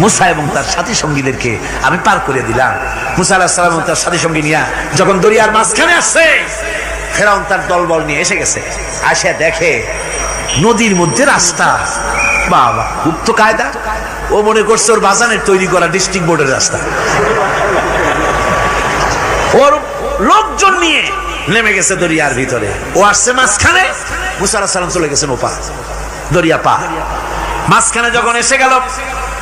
মুসা এবং তার সাথী সঙ্গীদেরকে আমি পার করে দিলাম। মুসা আলাহ সালাম এবং তার সাথী সঙ্গী নিয়ে যখন দরিয়ার মাঝখানে আসছে, ফেরাউন তার দলবল নিয়ে এসে গেছে। আসে দেখে নদীর মধ্যে রাস্তা। বাবা, খুব তো কায়দা। ও মনে করছে ওর বাজানের তৈরি করা ডিস্ট্রিক্ট বোর্ডের রাস্তা। ওর লোকজন নিয়ে নেমে গেছে দরিয়ার ভিতরে। ও আসছে মাঝখানে। মুসা আলাহ সালাম চলে গেছেন ওপা দরিয়া পা মাঝখানে যখন এসে গেল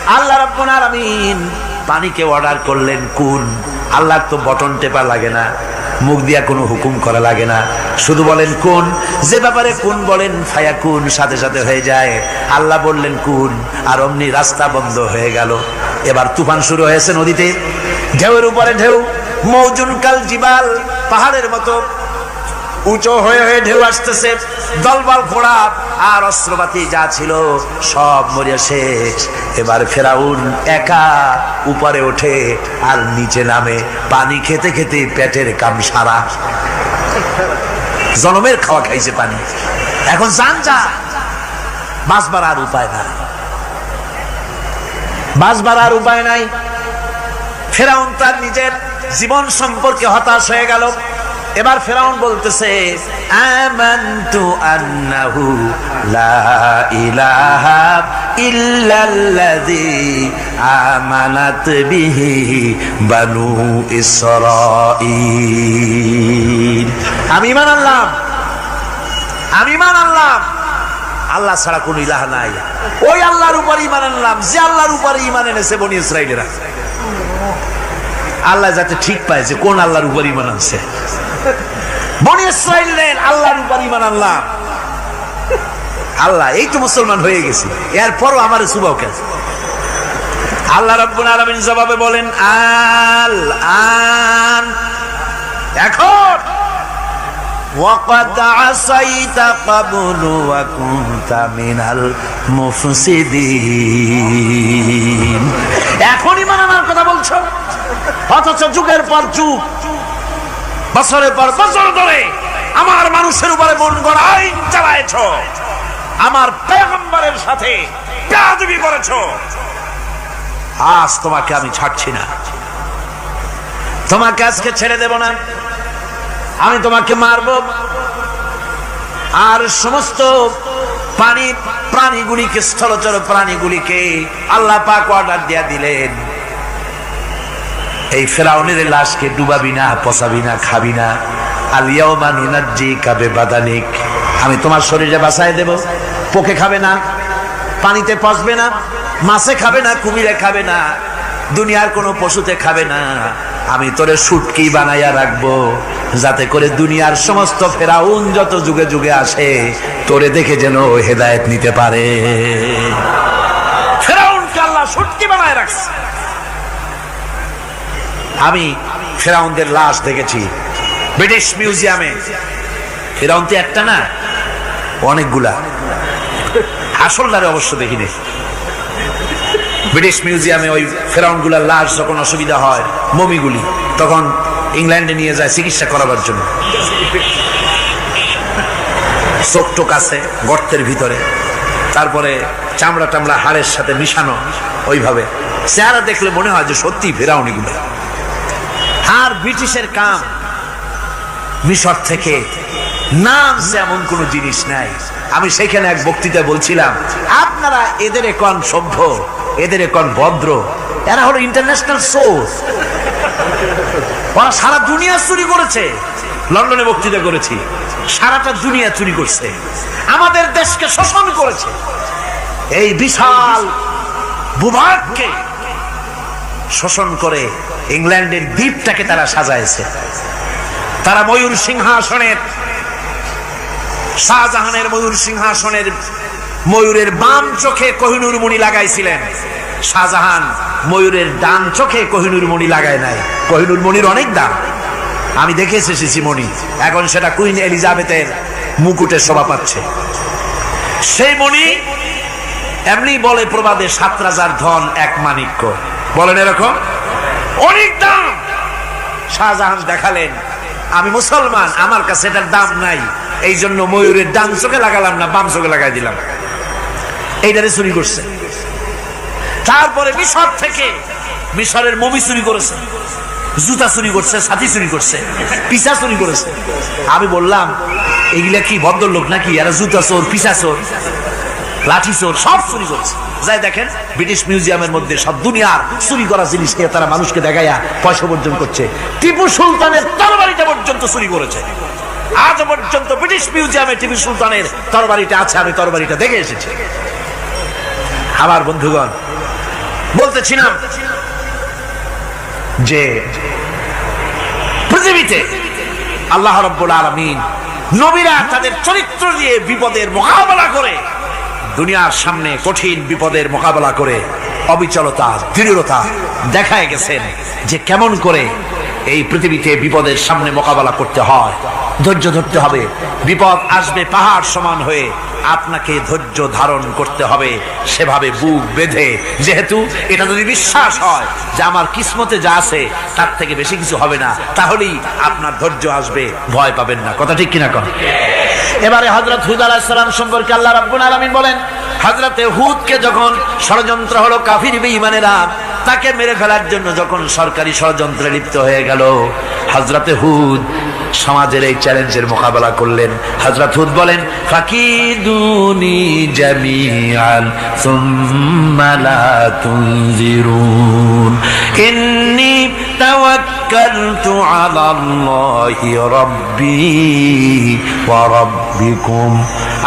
আল্লাহ রাব্বুল আলামিন পানিকে অর্ডার করলেন, কোন? আল্লাহর তো বটন টেপা লাগে না, মুখ দিয়া কোনো হুকুম করা লাগে না। শুধু বলেন, কোন? যে ব্যাপারে কোন বলেন, ফায়া কোন? সাথে সাথে হয়ে যায়। আল্লাহ বললেন, কোন? আর অমনি রাস্তা বন্ধ হয়ে গেল। এবার তুফান শুরু হয়েছে নদীতে। ঢেউয়ের উপরে ঢেউ মৌজুন কাল জিবাল, পাহাড়ের মতো। উঁচু হয়ে হয়ে ঢেউ আসতেছে, দলবল ঘোড়া আর অস্ত্রপাতি যা ছিল সব মরিয়া শেষ। এবার ফেরাউন একা উপরে ওঠে আর নিচে নামে, পানি খেতে খেতে পেটের কাম সারা। জনমের খাওয়া খাইছে পানি। এখন যান যা বাঁচবার আর উপায় নাই। বাঁচবার আর উপায় নাই। ফেরাউন তার নিজের জীবন সম্পর্কে হতাশ হয়ে গেল। এবার ফেরাউন বলতেছে আন্নাহু লা বিহি বানু আমি ঈমান আনলাম। আমি ঈমান আনলাম। আল্লাহ ছাড়া কোন ইলাহ নাই। ওই আল্লাহর উপর ঈমান আনলাম, যে আল্লাহর উপর ঈমান এনেছে বনি ইসরাইলেরা আল্লাহ যাতে ঠিক পায় যে কোন আল্লাহর উপর ইমান আনছে। বনি ইসরাইলের আল্লাহর উপর ইমান আনলাম আল্লাহ এই তো মুসলমান হয়ে গেছি এরপরও আমার সুবাও কেন আল্লাহ রাব্বুল আলামিন জবাবে বলেন আল আন এখন وقد عصيت قبل وكنت من المفسدين এখনই মানে আমার কথা বলছো অথচ যুগের পর যুগ বছরের পর বছর ধরে আমার মানুষের উপরে মন গড়া আইন চালায়েছ। আমার পেগম্বরের সাথে বেয়াদবি করেছ। আজ তোমাকে আমি ছাড়ছি না। তোমাকে আজকে ছেড়ে দেব না। আমি তোমাকে মারব। আর সমস্ত পানি প্রাণীগুলিকে, স্থলচর প্রাণীগুলিকে আল্লাহ পাক অর্ডার দিয়া দিলেন। এই ফেরাউনের লাশকে ডুবাবি না, পচাবি না, খাবি না। আলিয়াও মানুনাজি কাবে বাদানিক আমি তোমার শরীরে বাসায় দেব। পোকে খাবে না, পানিতে পচবে না, মাছে খাবে না, কুমিরে খাবে না, দুনিয়ার কোনো পশুতে খাবে না। আমি তোরে সুটকি বানাইয়া রাখব, যাতে করে দুনিয়ার সমস্ত ফেরাউন যত যুগে যুগে আসে, তোরে দেখে যেন হেদায়েত নিতে পারে। ফেরাউনকে আল্লাহ সুটকি বানায় রাখছে। আমি ফেরাউনদের লাশ দেখেছি। ব্রিটিশ মিউজিয়ামে। ফেরাউন তো একটা না, অনেকগুলা। আসলদারে অবশ্য দেখিনি। ব্রিটিশ মিউজিয়ামে ওই ফেরাউনগুলার লাশ যখন অসুবিধা হয়, মমিগুলি, তখন ইংল্যান্ডে নিয়ে যায় চিকিৎসা করাবার জন্য। চোখ আছে গর্তের ভিতরে। তারপরে চামড়া টামড়া হাড়ের সাথে মিশানো ওইভাবে। চেহারা দেখলে মনে হয় যে সত্যি ফেরাউনিগুলো আর ব্রিটিশের কাম মিশর থেকে। নাম এমন কোন জিনিস নাই। আমি সেখানে এক বক্তৃতা বলছিলাম, আপনারা এদের এখন সভ্য, এদের এখন ভদ্র, এরা হলো ইন্টারন্যাশনাল সোর্স ওরা সারা দুনিয়া চুরি করেছে। লন্ডনে বক্তৃতা করেছি, সারাটা দুনিয়া চুরি করছে। আমাদের দেশকে শোষণ করেছে। এই বিশাল ভূভাগকে শোষণ করে ইংল্যান্ডের দ্বীপটাকে তারা সাজাইছে। তারা ময়ূর সিংহাসনের, শাহজাহানের ময়ূর সিংহাসনের ময়ূরের বাম চোখে কোহিনুর মণি লাগাইছিলেন। শাহজাহান ময়ূরের ডান চোখে কোহিনুর মণি লাগায় নাই। কোহিনুর মণির অনেক দাম। আমি দেখে এসেছি মণি এখন সেটা কুইন এলিজাবেথের মুকুটে শোভা পাচ্ছে। সেই মণি এমনি বলে প্রবাদে সাত রাজার ধন এক মানিক্য বলেন এরকম? অনেক দাম। শাহজাহান দেখালেন, আমি মুসলমান, আমার কাছে এটার দাম নাই। এই জন্য ময়ূরের ডান চোখে লাগালাম না, বাম চোখে লাগাই দিলাম। এইটারে চুরি করছে। তারপরে মিশর থেকে মিশরের মমি চুরি করেছে। জুতা চুরি করছে সাথী চুরি করছে, পিসা চুরি করেছে। আমি বললাম, এগুলা কি ভদ্রলোক নাকি? এরা জুতা চোর, পিসা চোর, লাঠি চোর, সব চুরি করেছে। যাই দেখেন, ব্রিটিশ মিউজিয়ামের মধ্যে সব দুনিয়ার চুরি করা জিনিস নিয়ে তারা মানুষকে দেখাইয়া পয়সা অর্জন করছে। টিপু সুলতানের তরবারিটা পর্যন্ত চুরি করেছে। আজ পর্যন্ত ব্রিটিশ মিউজিয়ামে টিপু সুলতানের তরবারিটা আছে, আমি তরবারিটা দেখে এসেছি। আমার বন্ধুগণ, বলতেছিলাম যে পৃথিবীতে আল্লাহ রব্বুল আলমিন নবীরা তাদের চরিত্র দিয়ে বিপদের মোকাবেলা করে দুনিয়ার সামনে কঠিন বিপদের মোকাবেলা করে অবিচলতা, দৃঢ়তা দেখায় গেছেন যে কেমন করে এই পৃথিবীতে বিপদের সামনে মোকাবেলা করতে হয়। ধৈর্য ধরতে হবে। বিপদ আসবে পাহাড় সমান হয়ে আপনাকে ধৈর্য ধারণ করতে হবে। সেভাবে বুক বেঁধে। যেহেতু এটা যদি বিশ্বাস হয় যে আমার কিসমতে যা আছে, তার থেকে বেশি কিছু হবে না, তাহলেই আপনার ধৈর্য আসবে। ভয় পাবেন না। কথা ঠিক কিনা কন? এবারে হজরত হুদ আলাহিসাল্লাম সম্পর্কে আল্লাহ রাব্বুল আলামিন বলেন হজরতে হুদকে যখন ষড়যন্ত্র হলো কাফির বেঈমানেরা, তাকে মেরে ফেলার জন্য যখন সরকারি ষড়যন্ত্রে লিপ্ত হয়ে গেল হজরতে হুদ সমাজের এই চ্যালেঞ্জের মোকাবেলা করলেন। হজরত হুদ বলেন, ফাকিদুনি জামিআন, সুম্মা লা তুনজিরুন, ইন্নী আলা আল্লাহি রাব্বি ওয়া রাব্বিকুম।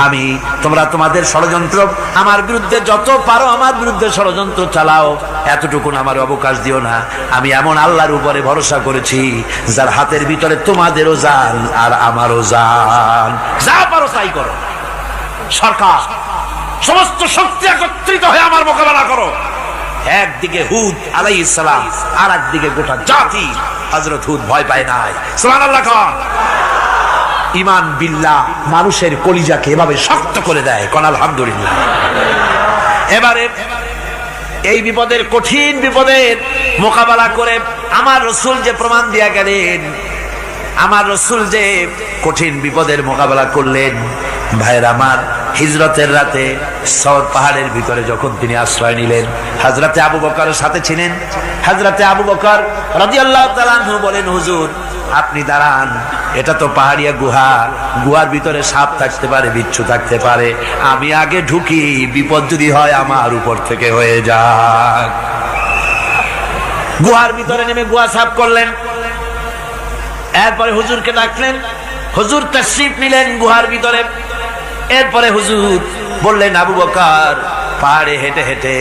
আমি তোমরা তোমাদের ষড়যন্ত্র, আমার বিরুদ্ধে যত পারো আমার বিরুদ্ধে ষড়যন্ত্র চালাও, এতটুকুন আমার অবকাশ দিও না। আমি এমন আল্লাহর উপরে ভরসা করেছি, যার হাতের ভিতরে তোমাদেরও জান আর আমারও জান। যা পারো তাই করো। সরকার, সমস্ত শক্তি একত্রিত হয়ে আমার মোকাবেলা করো। একদিকে হুদ আলাই ইসলাম আর একদিকে গোটা জাতি। হজরত হুদ ভয় পায় নাই। সোমান আল্লাহ খান ইমান বিল্লাহ মানুষের কলিজাকে এভাবে শক্ত করে দেয়, কোন আলহামদুলিল্লাহ। এবারে এই বিপদের, কঠিন বিপদের মোকাবেলা করে আমার রসুল যে প্রমাণ দিয়া গেলেন, আমার রসুল যে কঠিন বিপদের মোকাবেলা করলেন ভাইয়ের আমার হিজরতের রাতে সর পাহাড়ের ভিতরে যখন তিনি আশ্রয় নিলেন, হাজরাতে আবু বকরের সাথে ছিলেন। হাজরাতে আবু বকর আনহু বলেন, হুজুর, আপনি দাঁড়ান। এটা তো পাহাড়িয়া গুহা। গুহার ভিতরে সাপ থাকতে পারে, বিচ্ছু থাকতে পারে। আমি আগে ঢুকি, বিপদ যদি হয় আমার উপর থেকে হয়ে যাক। গুহার ভিতরে নেমে গুহা সাফ করলেন। এরপরে হুজুরকে ডাকলেন। হুজুর তশরিফ নিলেন গুহার ভিতরে। এরপরে হুজুর বললেন, আবু বকার, পাহাড়ে হেঁটে হেঁটে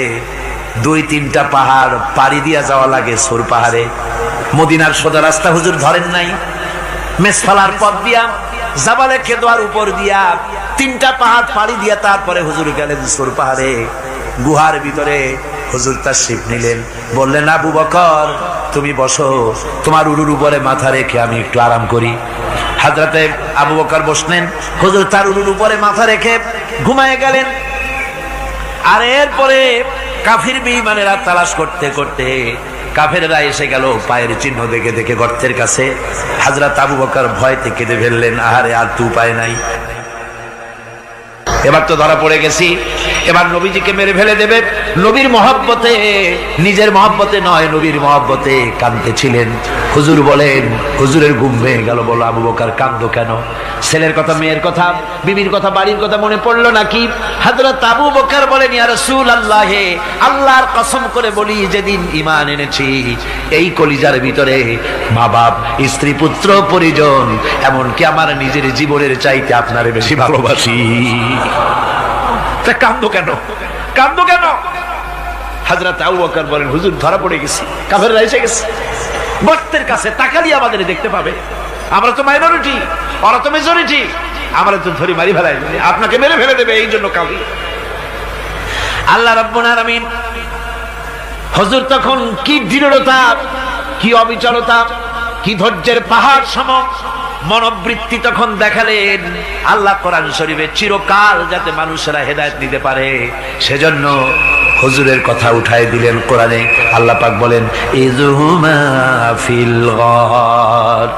দুই তিনটা পাহাড় পাড়ি দিয়া যাওয়া লাগে সুর পাহাড়ে। মদিনার সোজা রাস্তা হুজুর ধরেন নাই। মেসফালার পথ দিয়া জাবালে খেদোয়ার উপর দিয়া তিনটা পাহাড় পাড়ি দিয়া তারপরে হুজুর গেলেন সোর পাহাড়ে। গুহার ভিতরে হুজুর তার শিব নিলেন। বললেন, আবু বকর, তুমি বসো, তোমার উরুর উপরে মাথা রেখে আমি একটু আরাম করি। হাজরাতে আবু বকর বসলেন, হুজুর তার উরুর উপরে মাথা রেখে ঘুমায় গেলেন। আর এরপরে কাফির বেঈমানেরা তালাশ করতে করতে কাফেররা এসে গেল পায়ের চিহ্ন দেখে দেখে গর্তের কাছে। হাজরাত আবু বকর ভয়তে কেঁদে ফেললেন, আহারে, আর তু উপায় নাই। এবার তো ধরা পড়ে গেছি। এবার নবীজিকে মেরে ফেলে দেবে। নবীর মহব্বতে, নিজের মহব্বতে নয়, নবীর মহব্বতে কাঁদতেছিলেন হুজুর বলেন, হুজুরের ঘুম ভেঙে গেল বলো, আবু বকার কান্দো কেন? ছেলের কথা, মেয়ের কথা, বিবির কথা, বাড়ির কথা মনে পড়ল নাকি? হাজরত আবু বকার বলেন, ইয়া রাসূল আল্লাহে আল্লাহর কসম করে বলি, যেদিন ইমান এনেছি, এই কলিজার ভিতরে মা বাপ স্ত্রী, পুত্র, পরিজন, এমনকি আমার নিজের জীবনের চাইতে আপনারে বেশি ভালোবাসি। কান্দো কেন? কান্দো কেন? হাজরত আবু বকর বলেন, হুজুর, ধরা পড়ে গেছি, কাফেররা এসে গেছে। গর্তের কাছে তাকালি আমাদের দেখতে পাবে। আমরা তো মাইনরিটি ওরা তো মেজরিটি আমরা তো ধরি মারি ফেলাই আপনাকে মেরে ফেলে দেবে, এই জন্য কাউকে আল্লাহ রব্বুল আলামিন, হজুর তখন কি দৃঢ়তা কি অবিচলতা কি ধৈর্যের পাহাড় সম মনোবৃত্তি তখন দেখালেন আল্লাহ কোরআন শরীফে চিরকাল যাতে মানুষেরা হেদায়েত নিতে পারে সেজন্য হুজুরের কথা উঠায় দিলেন কোরআনে আল্লাহ পাক বলেন ইজহুমা ফিল গার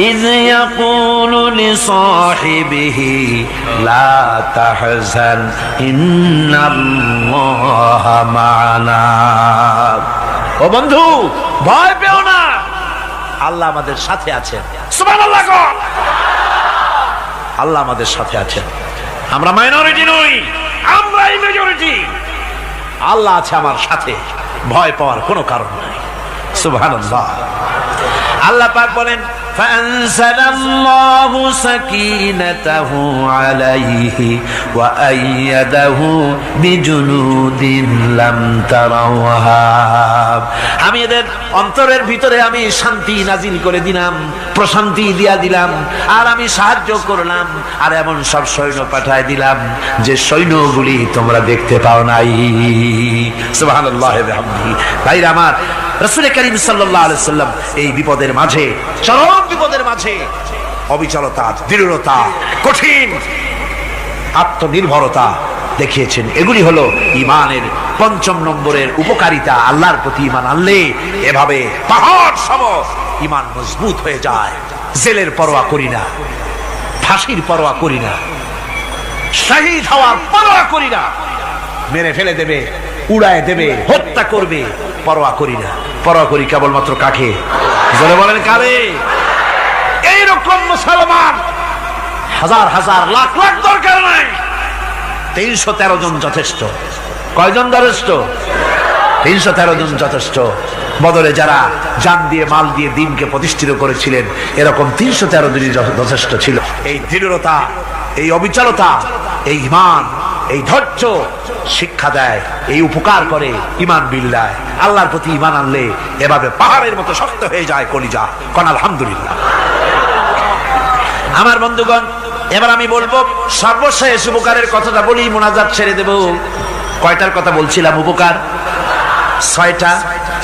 إذ يقول لصاحبه لا تحزن إن الله معنا ও বন্ধু ভয় পেও না। আল্লাহ আমাদের সাথে আছেন। আল্লাহ আমাদের সাথে আছেন। আমরা মাইনরিটি নই আমরাই মেজরিটি আল্লাহ আছে আমার সাথে ভয় পাওয়ার কোনো কারণ নাই। সুবহানাল্লাহ। আল্লাহ পাক বলেন فأنزل الله سكينته عليه وأيده بجنود لم تروها আমি এদের অন্তরের ভিতরে আমি শান্তি নাজিল করে দিলাম প্রশান্তি দিয়া দিলাম আর আমি সাহায্য করলাম আর এমন সব সৈন্য পাঠায় দিলাম যে সৈন্যগুলি তোমরা দেখতে পাও নাই সুবহানাল্লাহ বিহামদিহি ভাইরা আমার রাসূল করিম সাল্লাল্লাহু আলাইহি সাল্লাম এই বিপদের মাঝে, চরম বিপদের মাঝে অবিচলতা, দৃঢ়তা, কঠিন আত্মনির্ভরতা দেখিয়েছেন। এগুলি হলো ইমানের পঞ্চম নম্বরের উপকারিতা, আল্লাহর প্রতি ইমান আনলে এভাবে পাহাড় সম ইমান মজবুত হয়ে যায়। জেলের পরোয়া করি না, ফাঁসির পরোয়া করি না, শহীদ হওয়ার পরোয়া করি না, মেরে ফেলে দেবে উড়ায় দেবে, হত্যা করবে। পরোয়া করি না, পরোয়া করি কেবলমাত্র কাকে? জলে বলেন কারে? এইরকম মুসলমান হাজার হাজার লাখ লাখ দরকার নাই। তিনশো তেরো জন যথেষ্ট। কয়জন যথেষ্ট তিনশো তেরো জন যথেষ্ট। বদলে যারা জান দিয়ে, মাল দিয়ে দিনকে প্রতিষ্ঠিত করেছিলেন, এরকম তিনশো তেরো জনই যথে- যথেষ্ট ছিল। এই দৃঢ়তা, এই অবিচলতা, এই ইমান এই ধৈর্য শিক্ষা দেয়, এই উপকার করে ইমান বিল্লায়। আল্লাহর প্রতি ইমান আনলে এভাবে পাহাড়ের মতো শক্ত হয়ে যায় কলিজা। কন আলহামদুলিল্লাহ। আমার বন্ধুগণ, এবার আমি বলব, সর্বশেষ উপকারের কথাটা বলি, মোনাজাত ছেড়ে দেব। কয়টার কথা বলছিলাম উপকার? ছয়টা?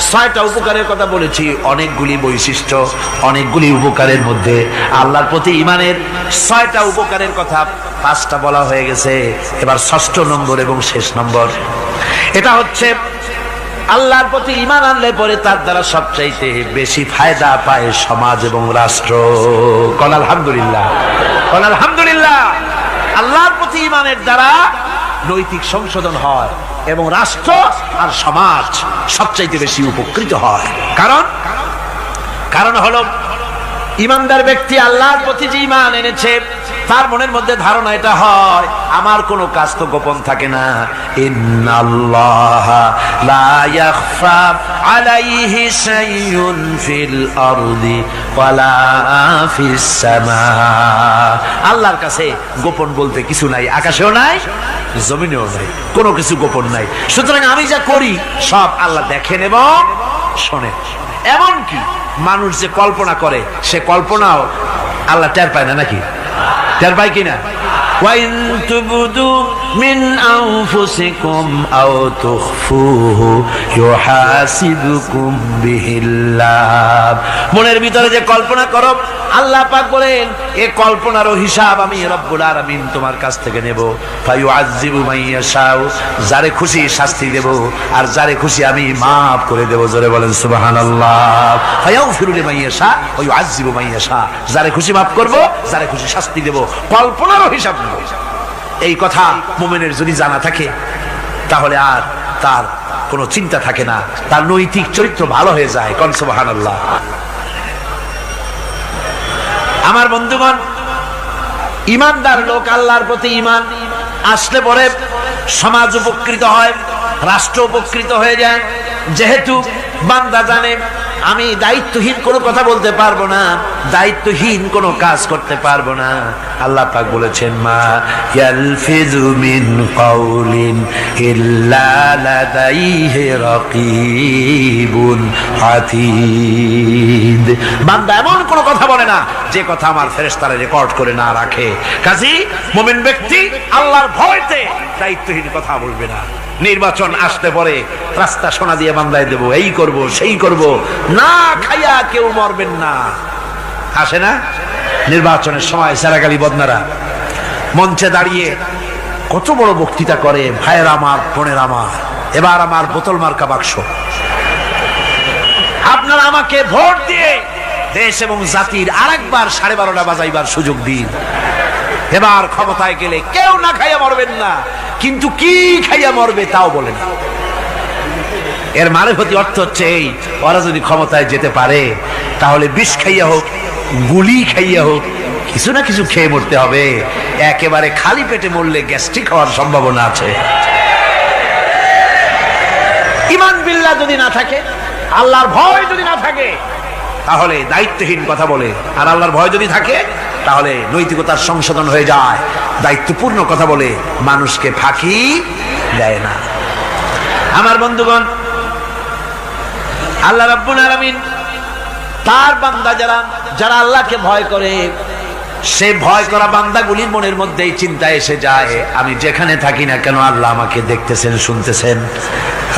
ছয়টা উপকারের কথা বলেছি। অনেকগুলি বৈশিষ্ট্য, অনেকগুলি উপকারের মধ্যে। আল্লাহর প্রতি ইমানের ছয়টা উপকারের কথা পাঁচটা বলা হয়ে গেছে। এবার ষষ্ঠ নম্বর এবং শেষ নম্বর। এটা হচ্ছে, আল্লাহর প্রতি ইমান আনলে পরে তার দ্বারা সবচাইতে বেশি ফায়দা পায় সমাজ এবং রাষ্ট্র। কল আলহামদুলিল্লাহ। কল আলহামদুলিল্লাহ। আল্লাহর প্রতি ইমানের দ্বারা নৈতিক সংশোধন হয়। এবং রাষ্ট্র আর সমাজ সবচাইতে বেশি উপকৃত হয়। কারণ? কারণ হলো ইমানদার ব্যক্তি আল্লাহর প্রতি যে ইমান এনেছে, তার মনের মধ্যে ধারণা এটা হয়, আমার কোনো কাজ তো গোপন থাকে না। আল্লাহর কাছে গোপন বলতে কিছু নাই, আকাশেও নাই, জমিনেও নাই, কোনো কিছু গোপন নাই। সুতরাং আমি যা করি, সব আল্লাহ দেখেন এবং শোনেন। এমনকি মানুষ যে কল্পনা করে সে কল্পনাও আল্লাহ টের পায় না নাকি? টের পায় কিনা? مِنْ أَنفُسِكُمْ أَوْ تُخْفُوهُ يُحَاسِبْكُم بِهِ اللَّهُ মনের ভিতরে যে কল্পনা করো আল্লাহ পাক বলেন এ কল্পনারও হিসাব আমি রব্বুল আলামিন তোমার কাছ থেকে নেব ফায়ুআযযিবু মান ইয়াশাউ যারে খুশি শাস্তি দেব আর যারে খুশি আমি মাফ করে দেব জোরে বলেন সুবহানাল্লাহ ফায়াগফিরু লিমান ইয়াশা ওয়া ইউআযযিবু মান ইয়াশা যারে খুশি মাফ করব যারে খুশি শাস্তি দেব কল্পনারও হিসাব নেব এই কথা মুমিনের যদি জানা থাকে, তাহলে আর তার কোনো চিন্তা থাকে না। তার নৈতিক চরিত্র ভালো হয়ে যায়, কন সুবহানাল্লাহ। আমার বন্ধুগণ, ইমানদার লোক আল্লাহর প্রতি ইমান আসলে পরে সমাজ উপকৃত হয়, রাষ্ট্র উপকৃত হয়ে যায়। যেহেতু বান্দা জানে, আমি দায়িত্বহীন কোনো কথা বলতে পারব না, দায়িত্বহীন কোনো কাজ করতে পারব না। আল্লাহ পাক বলেছেন, মা ইয়ালফিজু মিন কাউলিন ইল্লা লাদাইহি রাকিবুন আতীদ। বান্দা এমন কোনো কথা বলে না, যে কথা আমার ফেরেশতারা রেকর্ড করে না রাখে। কাজী, মুমিন ব্যক্তি আল্লাহর ভয়তে দায়িত্বহীন কথা বলবে না। নির্বাচন আসতে পরে রাস্তা সোনা দিয়ে বান্দায় দেব, এই করব, সেই করব। না খাইয়া কেউ মরবেন না। আসে না? নির্বাচনের সময় সারাগালি বদনারা মঞ্চে দাঁড়িয়ে কত বড় বক্তৃতা করে, ভাইয়ের আমার, বোনের আমার, এবার আমার বোতল মার্কা বাক্স। আপনারা আমাকে ভোট দিয়ে দেশ এবং জাতির আরেকবার সাড়ে বারোটা বাজাইবার সুযোগ দিন। এবার ক্ষমতায় গেলে কেউ না খাইয়া মরবেন না। কিন্তু কি খাইয়া মরবে তাও বলে না। এর প্রতি অর্থ হচ্ছে এই, ওরা যদি ক্ষমতায় যেতে পারে, তাহলে বিষ খাইয়া হোক, গুলি খাইয়া হোক, কিছু না কিছু খেয়ে মরতে হবে। একেবারে খালি পেটে মরলে গ্যাস্ট্রিক হওয়ার সম্ভাবনা আছে। ইমান বিল্লাহ যদি না থাকে, আল্লাহর ভয় যদি না থাকে, তাহলে দায়িত্বহীন কথা বলে। আর আল্লাহর ভয় যদি থাকে তাহলে নৈতিকতার সংশোধন হয়ে যায়। দায়িত্বপূর্ণ কথা বলে মানুষকে ফাঁকি দেয় না। আমার বন্ধুগণ, আল্লাহ রাব্বুল আলামিন তার বান্দা যারা যারা আল্লাহকে ভয় করে, সে ভয় করা বান্দাগুলির মনের মধ্যেই চিন্তা এসে যায়, আমি যেখানে থাকি না কেন আল্লাহ আমাকে দেখতেছেন, শুনতেছেন।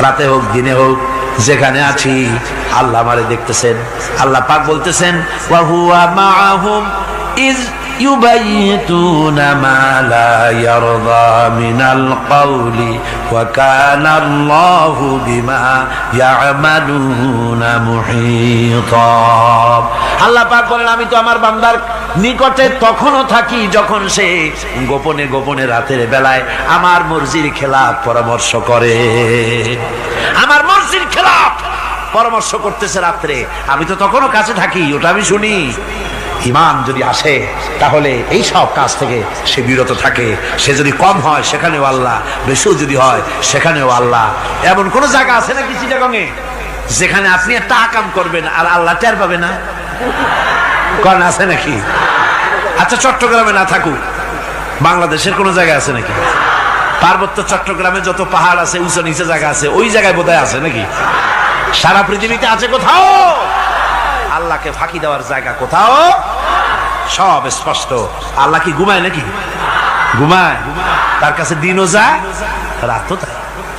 রাতে হোক, দিনে হোক, যেখানে আছি, আল্লাহ আমারে দেখতেছেন। আল্লাহ পাক বলতেছেন ইজ يبيتون ما لا يرضى من القول وكان الله بما يعملون محيطا আল্লাহ পাক বলেন আমি তো আমার বান্দার নিকটে তখনও থাকি যখন সে গোপনে গোপনে রাতের বেলায় আমার মর্জির খেলাফ পরামর্শ করে আমার মর্জির খেলাফ পরামর্শ করতেছে রাত্রে আমি তো তখনও কাছে থাকি ওটা আমি শুনি ইমান যদি আসে, তাহলে এই সব কাজ থেকে সে বিরত থাকে। সে যদি কম হয়, সেখানেও আল্লাহ। বেশিও যদি হয়, সেখানেও আল্লাহ। এমন কোন জায়গা আছে নাকি চিটাগঙে যেখানে আপনি একটা আকাম করবেন আর আল্লাহ টের পাবে না? কন আছে নাকি? আচ্ছা চট্টগ্রামে না থাকুক। বাংলাদেশের কোন জায়গা আছে নাকি? পার্বত্য চট্টগ্রামে যত পাহাড় আছে উঁচু নিচে জায়গা আছে, ওই জায়গায় বোধহয় আছে নাকি? সারা পৃথিবীতে আছে কোথাও! আল্লাহকে ফাঁকি দেওয়ার জায়গা কোথাও? সব স্পষ্ট। আল্লাহ কি ঘুমায় নাকি? ঘুমায়। তার কাছে দিনও যায়, রাতও তাই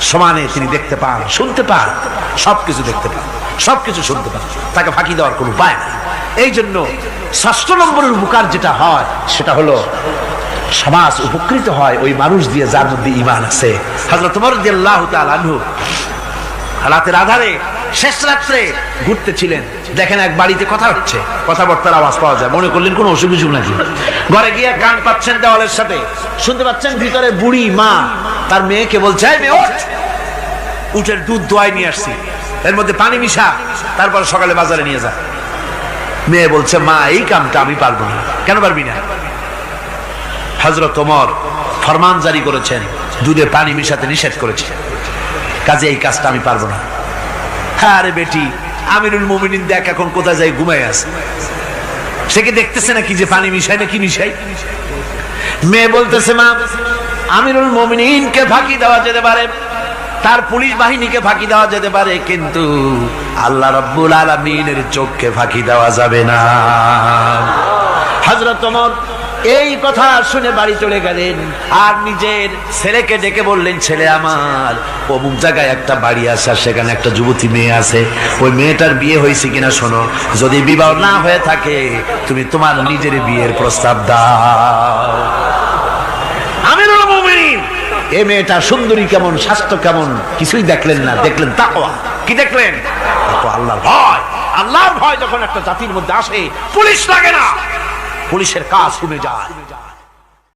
সমানে তিনি দেখতে পান, শুনতে পান, সবকিছু দেখতে পান, সবকিছু শুনতে পান। তাকে ফাঁকি দেওয়ার কোনো উপায় নেই। এই জন্য ষষ্ঠ নম্বরের উপকার যেটা হয়, সেটা হলো সমাজ উপকৃত হয় ওই মানুষ দিয়ে যার মধ্যে ইমান আছে। হজরত তোমার দিয়ে আল্লাহ রাতের আধারে শেষ রাত্রে ঘুরতেছিলেন। দেখেন এক বাড়িতে কথা হচ্ছে। কথাবার্তার আওয়াজ পাওয়া যায়। মনে করলেন কোনো অসুখ বিসুখ নাকি? ঘরে গিয়ে কান পাচ্ছেন দেওয়ালের সাথে। শুনতে পাচ্ছেন ভিতরে বুড়ি মা। তার মেয়েকে বলছে, "এই মেয়ে উঠের দুধ দোয়াই নিয়ে আসছি। এর মধ্যে পানি মিশা। তারপর সকালে বাজারে নিয়ে যা। মেয়ে বলছে, মা, এই কামটা আমি পারব না। কেন পারবি না? হজরত ওমর ফরমান জারি করেছেন। দুধে পানি মিশাতে নিষেধ করেছে। কাজে এই কাজটা আমি পারব না। হ্যাঁ রে বেটি, আমিরুল মোমিনিন দেখ এখন কোথায় যাই ঘুমাই আছে। সে কি দেখতেছে নাকি যে পানি মিশাই না কি মিশাই মেয়ে বলতেছে, মা, আমিরুল মোমিনিনকে ফাঁকি দেওয়া যেতে পারে, তার পুলিশ বাহিনীকে ফাঁকি দেওয়া যেতে পারে, কিন্তু আল্লাহ রব্বুল আলমিনের চোখকে ফাঁকি দেওয়া যাবে না। হজরত ওমর এই কথা শুনে বাড়ি চলে গেলেন। আর নিজের ছেলেকে ডেকে বললেন, ছেলে আমার, অমুক জায়গায় একটা বাড়ি আছে আর সেখানে একটা যুবতী মেয়ে আছে। ওই মেয়েটার বিয়ে হয়েছে কিনা শোনো। যদি বিবাহ না হয়ে থাকে, তুমি তোমার নিজের বিয়ের প্রস্তাব দাও। মুমিনিন, এ মেয়েটা সুন্দরী কেমন, স্বাস্থ্য কেমন, কিছুই দেখলেন না। দেখলেন তাকওয়া। কি দেখলেন? আল্লাহর ভয়। আল্লাহর ভয় যখন একটা জাতির মধ্যে আসে, পুলিশ লাগে না। পুলিশের কাজ কমে যায়।